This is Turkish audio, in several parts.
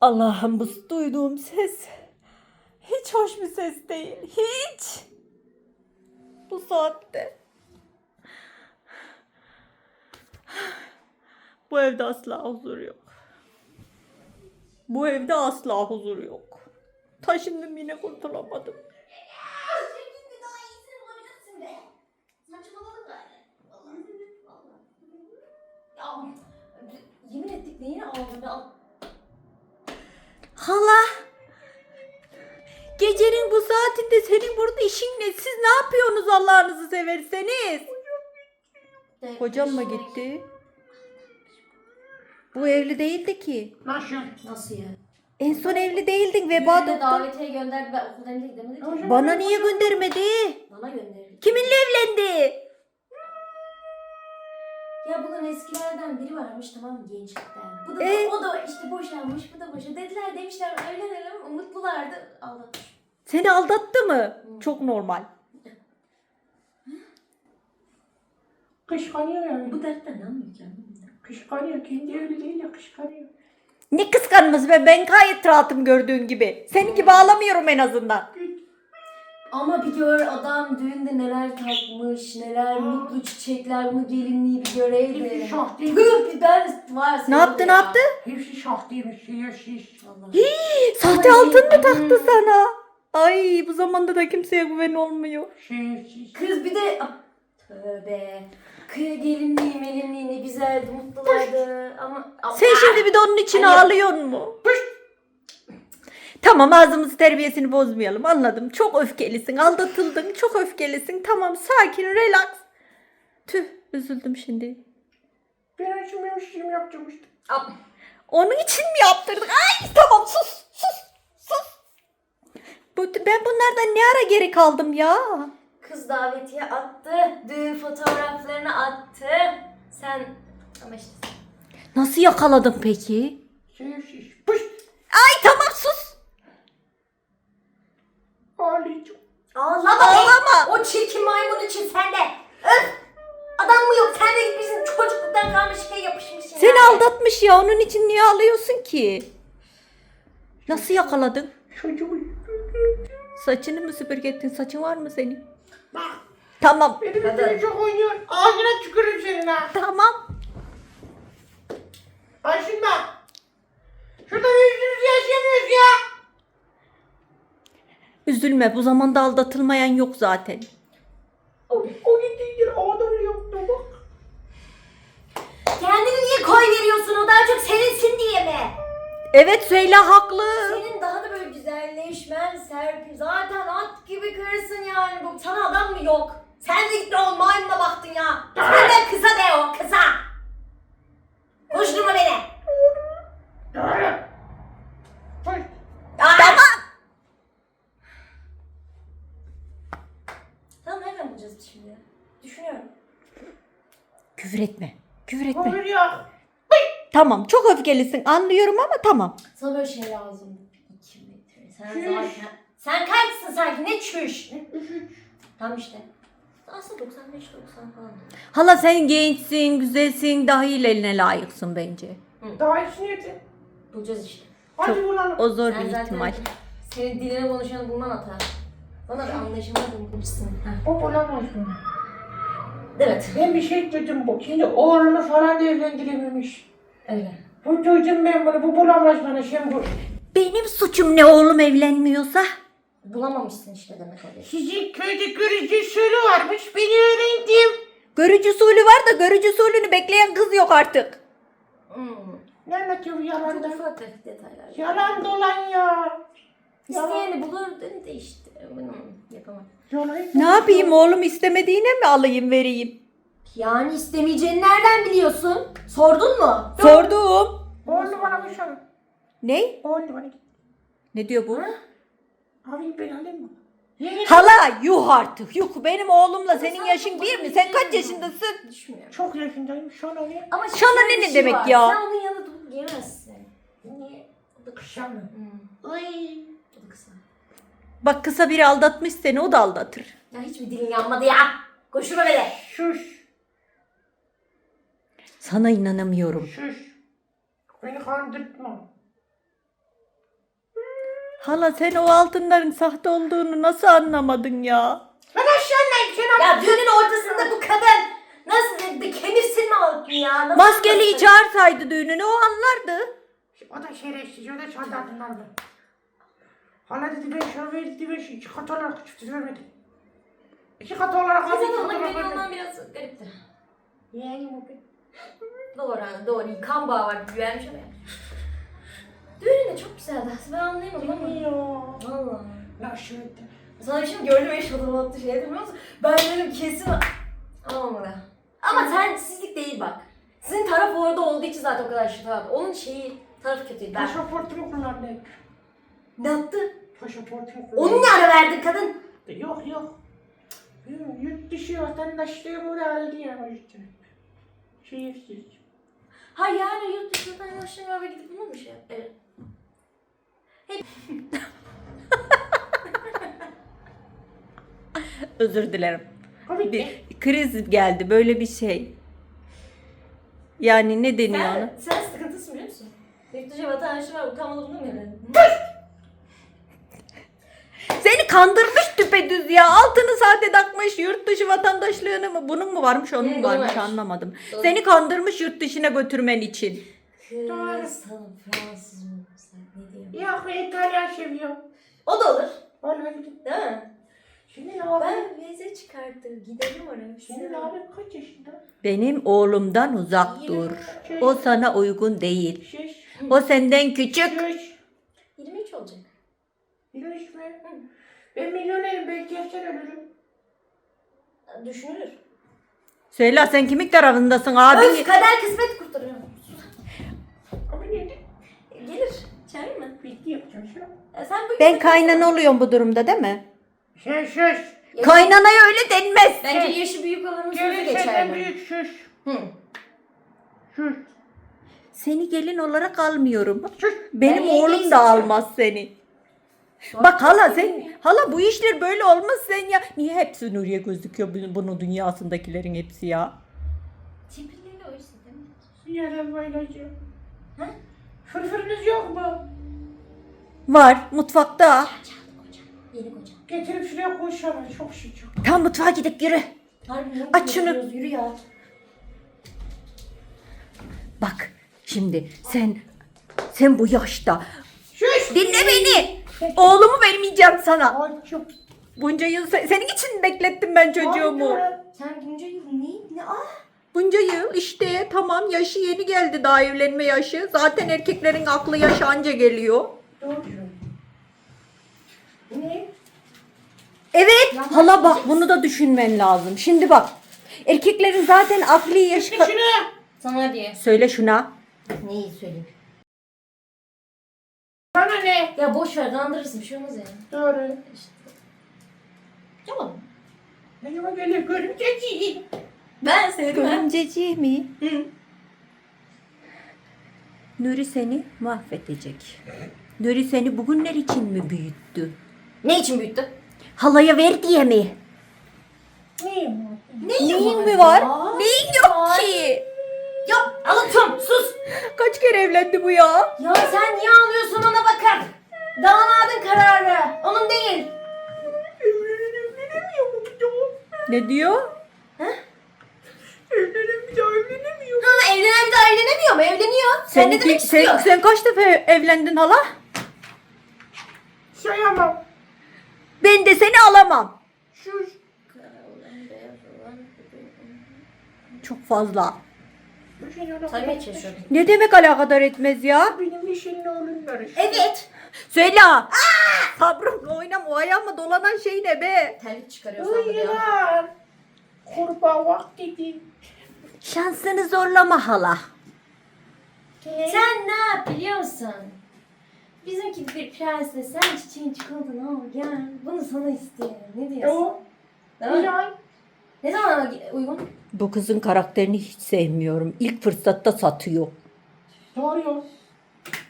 Allah'ım bu duyduğum ses hiç hoş bir ses değil. Hiç. Bu saatte. Bu evde asla huzur yok. Bu evde asla huzur yok. Taşındım yine kurtulamadım. Senin burada işin ne? Siz ne yapıyorsunuz Allah'ınızı severseniz? Kocam mı gitti? Bu evli değildi ki. Nasıl? Nasıl ya? En son evli değildin veba Düğüne doktor. davetiye gönderdi ben okuldan değil demedi ki. Bana niye göndermedi? Bana gönderdi. Kiminle evlendi? Ya bunun eskilerden biri varmış tamam mı gençlikten. Bu da Ee? o da işte boşanmış bu da boşa. Dediler demişler evlenelim mutlulardı. Aldatmış. Seni aldattı mı? Çok normal. Kışkanıyor yani. Bu dertten ki? Kışkanıyor. Kendi öyle değil ya kışkanıyor. Ne kıskanması be ben gayet rahatım gördüğün gibi. Senin gibi ağlamıyorum en azından. Ama bir gör adam düğünde neler takmış, neler mutlu çiçekler, bunu gelinliği bir göreydi. Hepsi şah değil. Bir ben var Ne senin yaptı de ne ya. yaptı? Hepsi şah değilmiş. Şiir şiş. Vallahi. Sahte Ay, altın mı taktı hmm. sana? Ay bu zamanda da kimseye güven olmuyor. Kız bir de Ah, tövbe. Kıya gelinliği melinliği ne güzeldi, mutlulardı ama... Sen şimdi bir de onun için Ay, ağlıyor mu? Tamam ağzımızı terbiyesini bozmayalım anladım. Çok öfkelisin aldatıldın çok öfkelisin. Tamam sakin relax. Tüh üzüldüm şimdi. Ben benim şeyimi yapacağım işte. Onun için mi yaptırdık? Ay tamam sus. Ben bunlardan ne ara geri kaldım ya? Kız davetiye attı, düğün fotoğraflarını attı. Sen... Ama işte... Nasıl yakaladın peki? Şiir şiş. Pışt. Ay tamam sus. Ağlayacağım. Ağlama. Ağlama. O çirkin maymun için sen de. Öf. Adam mı yok? Sen de gitmişsin çocukluktan kalmış şey yapışmışsın. Seni yani. aldatmış ya onun için niye ağlıyorsun ki? Nasıl yakaladın? Çocuğu. Saçını mı süpürge ettin? Saçın var mı senin? Bak. Tamam. Benim üstüne çok oynuyor. Ağzına tükürürüm senin ha. Tamam. Ayşinma. Şurada bir yüzümüzü yaşayamıyoruz ya. Üzülme bu zamanda aldatılmayan yok zaten. O, o gittiğindir. Ağda bile yoktu bak. Kendini niye koy veriyorsun? O daha çok seninsin diye mi? Evet Süheyla haklı. Güzelleşmen Serpil. Zaten at gibi karısın yani. Bu sana adam mı yok? Sen de gittin o maymuna baktın ya. Sen de kısa de o kısa. Konuşturma beni. Aa! Tamam. Tamam nereden bulacağız biz şimdi? Düşünüyorum. Küfür etme. Küfür etme. Olur ya. Tamam çok öfkelisin anlıyorum ama tamam. Sana böyle şey lazım. 2 metre. Sen Çüş. zaten... Sen kaçsın sanki ne çüş? Tamam işte. Aslında 95-90 falan. Hala sen gençsin, güzelsin, dahil eline layıksın bence. Daha iyisini yetin. Bulacağız işte. Hadi Çok-. O zor Sen bir zaten ihtimal. Senin diline konuşanı bulman hata. Bana bir anlaşılma bulmuşsun. O bulamaz bunu. Evet. Ben bir şey dedim bu. Şimdi oğlunu falan da evlendirememiş. Öyle. Bu duydum ben bunu. Bu bulamaz bana. Şimdi bu. Benim suçum ne oğlum evlenmiyorsa? Bulamamışsın işte demek oluyor. Sizin köyde görücü usulü varmış. Beni öğrendim. Görücü usulü var da görücü usulünü bekleyen kız yok artık. Hmm. Ne anlatıyor bu Çok ufak tefek detaylar. Yalan dolan ya. İsteyeni bulur dedi de işte. Bunu yapamam. Yalan. Ne yapayım oğlum istemediğine mi alayım vereyim? Yani istemeyeceğini nereden biliyorsun? Sordun mu? Sordum. Oğlunu bana boşan. Ne? Oğlunu bana git. Ne diyor bu? Abi ben alayım mı? Yeni Hala yuh artık yuh benim oğlumla senin yaşın bir mi? Sen kaç yaşındasın? Düşmüyorum. çok yaşındayım. Şu an alayım. Ama Şana şöyle ne bir şey demek var. ya? Sen onun yanında durup yemezsin. Niye? O da kışa mı? Hmm. Ay. O da kısa. Bak kısa biri aldatmış seni o da aldatır. Ya hiç mi dilin yanmadı ya? Koşturma beni. Şuş. Sana inanamıyorum. Şuş. Beni kandırtma. Hala sen o altınların sahte olduğunu nasıl anlamadın ya? Ben aşağıdayım sen Ya düğünün ortasında bu kadın nasıl bir kemirsin mi aldın ya? Nasıl Maskeliyi çağırsaydı düğününe o anlardı. O da şerefsiz, o da çaldı altınlarını. Hala dedi ben şunu verdi, ben şu iki kat olarak küçüktü vermedi. İki kat olarak aldı, iki Kızın kat ona olarak vermedi. ondan biraz gariptir. Yani bu Doğru, doğru. Kan bağı var, güvenmiş ama. Düğünü de çok güzeldi. Ben anlayamadım ama. Ya. Valla. Aşağı etti. Sana bir şey mi gördüm eş odama attı şey biliyor musun? Ben dedim kesin olmadı. Ama sen sizlik değil bak. Sizin taraf orada olduğu için zaten o kadar şık abi. Onun şeyi tarafı kötüydü. Ben... Pasaportumu kullandı. Ne yaptı? Pasaportumu kullandı. Onu ne ara verdin kadın? Yok yok. Yok, Yurt dışı vatandaşlığımı da aldı ya o yüzden. Şerefsiz. Ha yani yurt yaşlanıyor ve gidip bunu mu şey? Evet. Özür dilerim. Komik Bir kriz geldi böyle bir şey. Yani ne deniyor ona? Sen, sen sıkıntısın biliyor musun? Yurt dışı vatandaşı var utanmalı bunu mu? Seni kandırmış düpedüz ya. Altını sade takmış yurt dışı vatandaşlığını mı? Bunun mu varmış onun mu bunun varmış varmış. anlamadım. Doğru. Seni kandırmış yurt dışına götürmen için. Kırsalım Fransız mı? Sen ne diyorsun? Yok ben İtalyan seviyorum. O da olur. Olabilir. Değil mi? Senin abi, Ben vize çıkarttım. Gidelim oraya. senin abi kaç yaşında? Benim oğlumdan uzak dur. O sana uygun değil. Şiş. O senden küçük. Şiş. 23 olacak. Yürüyüş mü? Ben milyonerim belki yaşar ölürüm. Düşünülür. Söyle sen kimin tarafındasın abi? Öf kader kısmet kurtarıyor. Gelir. Çağırır mı? Bitti yapacağım şu an. Ya sen bugün... Ben kaynana oluyorum bu durumda değil mi? Sen şiş. Yaşı- Kaynanaya öyle denmez. Bence yaşı büyük olanın sözü Gelin geçer. senden büyük şiş. Hı. Şiş. Seni gelin olarak almıyorum. Şiş. Benim Ben oğlum yengeyi da seçeceğim. almaz seni. Bak hala sen hala bu işler böyle olmaz sen ya. Niye hepsi Nuriye gözüküyor bunun, bunun dünyasındakilerin hepsi ya? Tipleri oysa değil mi? Yarın bayılacağım. Fırfırınız yok mu? Var mutfakta. Yeni koca. Getirip şuraya koşamam. Çok şükür. Tam mutfağa gidip yürü. Harbi ne Aç şunu. Yürü ya. Bak şimdi sen sen bu yaşta Şiş. dinle beni. Oğlumu vermeyeceğim sana. Ay çok. Bunca yıl se- senin için beklettim ben çocuğumu. Ay, Sen Günce yıl ne? Ne? Ah! Bunca yıl işte tamam yaşı yeni geldi daha evlenme yaşı. Zaten erkeklerin aklı yaşı anca geliyor. Doğru. Ne? Evet hala bak bunu da düşünmen lazım. Şimdi bak erkeklerin zaten akli yaşı... Ne şunu? Sana diye. Söyle şuna. Neyi söyleyeyim? Sana ne? Ya boş ver dandırırsın bir şey olmaz yani. Doğru. Tamam. Ne zaman geliyor görümceci? Ben sevdim. Görümceci mi? Hı. Nuri seni mahvedecek. Nuri seni bugünler için mi büyüttü? Ne için büyüttü? Halaya ver diye mi? Neyim o? Neyin mi var? ya? Neyin yok Var. ki? Ya anlatım sus. Kaç kere evlendi bu ya? Ya sen niye ağlıyorsun ona bakar? Damadın kararı. Onun değil. Ne diyor? Evlenim bir daha evlenemiyor. Ha evlenen bir daha evlenemiyor mu? Evleniyor. Sen, ne demek sen, istiyor? sen kaç defa evlendin hala? Sayamam. Ben de seni alamam. Çok fazla. Bu şey ona Saymaya çalışıyorum. Ne demek alakadar etmez ya? Benim işin oğlum karış. Evet. Söyle. Sabrımla oynama o ayağıma dolanan şey ne be? Terlik çıkarıyor sandım ya. Kurbağa vakti değil. Şansını zorlama hala. Sen ne yap biliyor musun? Bizimki bir prenses. Sen çiçeğin çikolatanı al gel. Bunu sana istiyorum. Ne diyorsun? O. Değil mi? Uyuyan. Ne zaman uygun? Bu kızın karakterini hiç sevmiyorum. İlk fırsatta satıyor. Doğru.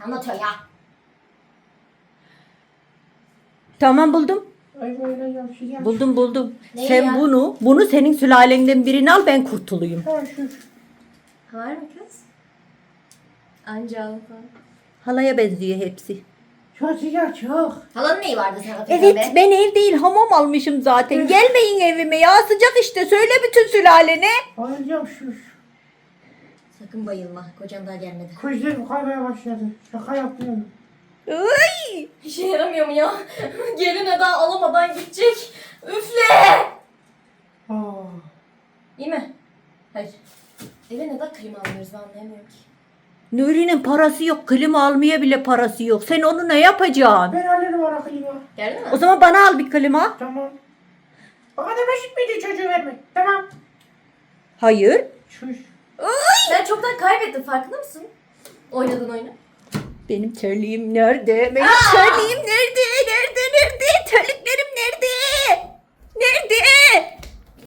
Anlatıyor ya. Tamam buldum. Ay böyle yapacağım. Buldum buldum. Ne Sen ya? bunu, bunu senin sülalenden birini al ben kurtulayım. Ha. Var mı kız? Anca. Halaya benziyor hepsi. Çok sıcak çok. Halanın neyi vardı sana Evet be? ben ev değil hamam almışım zaten. Gelmeyin evime ya sıcak işte söyle bütün sülalene. Bayılacağım şu. Sakın bayılma. Kocan daha gelmedi. Gözlerim kaymaya başladı. Şaka yapıyorum. Ay. İşe yaramıyor mu ya? Gelin daha alamadan gidecek. Üfle! Aa. İyi mi? Hayır. Eve neden klima almıyoruz ben anlayamıyorum ki. Nuri'nin parası yok. Klima almaya bile parası yok. Sen onu ne yapacaksın? Ben alırım ona klima. Geldi mi? O zaman bana al bir klima. Tamam. O kadar basit miydi çocuğu vermek? Tamam. Hayır. Şuş. Ben çoktan kaybettim farkında mısın? Oynadığın oyunu. Benim terliğim nerede? Benim Aa! terliğim nerede? Nerede? Nerede? Terliklerim nerede? Nerede?